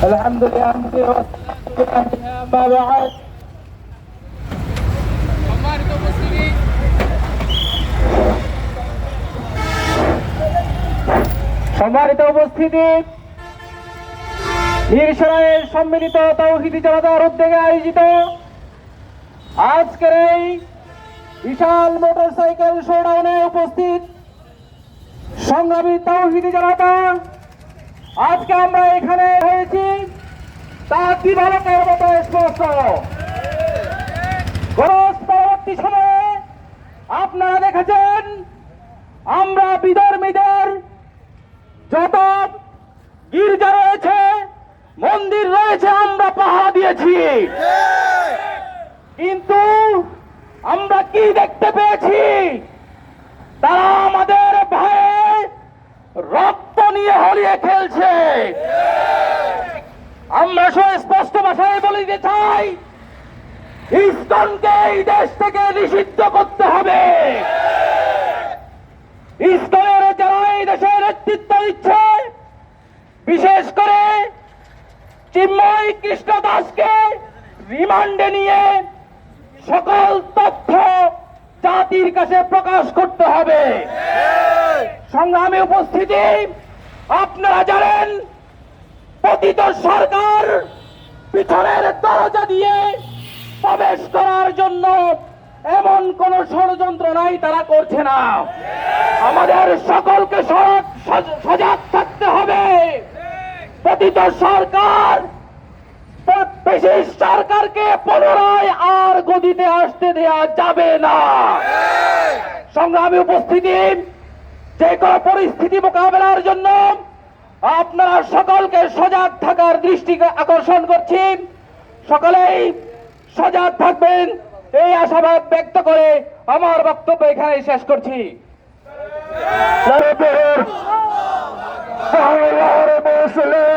الحمد لله والصلاة أما بعد সম্মানিত উপস্থিতি সম্মানিত উপস্থিতি মিরসরাইয়ের সম্মিলিত তৌহিদি জনতার উদ্যোগে আয়োজিত আজকের এই বিশাল মোটরসাইকেল শোডাউনে উপস্থিত সংগ্রামী তৌহিদি জনতা আজকে আমরা এখানে হয়েছি কি ভারতের মতো স্পষ্ট খরচ পরবর্তী সময়ে আপনারা দেখেছেন, আমরা বিধর্মীদের যত গির্জা রয়েছে, মন্দির রয়েছে, আমরা পাহারা দিয়েছি। কিন্তু আমরা কি দেখতে পেয়েছি? তারা আমাদের ভয়ে রক্ত নিয়ে হলিয়ে খেলছে। আমরা সুস্পষ্ট ভাষায় বলে দিতে চাই, ইস্কনকে এই দেশ থেকে নিষিদ্ধ করতে হবে। ইস্কনের যারা এই দেশের নেতৃত্ব দিচ্ছে, বিশেষ করে চিন্ময় কৃষ্ণ দাসকে রিমান্ডে নিয়ে সকল তথ্য জাতির কাছে প্রকাশ করতে হবে। সংগ্রামে উপস্থিতি, আপনারা জানেন পতিত সরকার পিছনের দরজা দিয়ে প্রবেশ করার জন্য এমন কোন ষড়যন্ত্র নাই তারা করছে না। আমাদের সকলকে সজাগ সজ- সজাগ থাকতে হবে। পতিত সরকার সরকারকে পুনরায় আর গদিতে আসতে দেয়া যাবে না। সংগ্রামী উপস্থিতি, যে কোনো পরিস্থিতি মোকাবেলার জন্য আপনারা সকলকে সজাগ থাকার দৃষ্টিকে আকর্ষণ করছি। সকলেই সজাগ থাকবেন, এই আশাবাদ ব্যক্ত করে আমার বক্তব্য এখানে শেষ করছি। মুসলিম।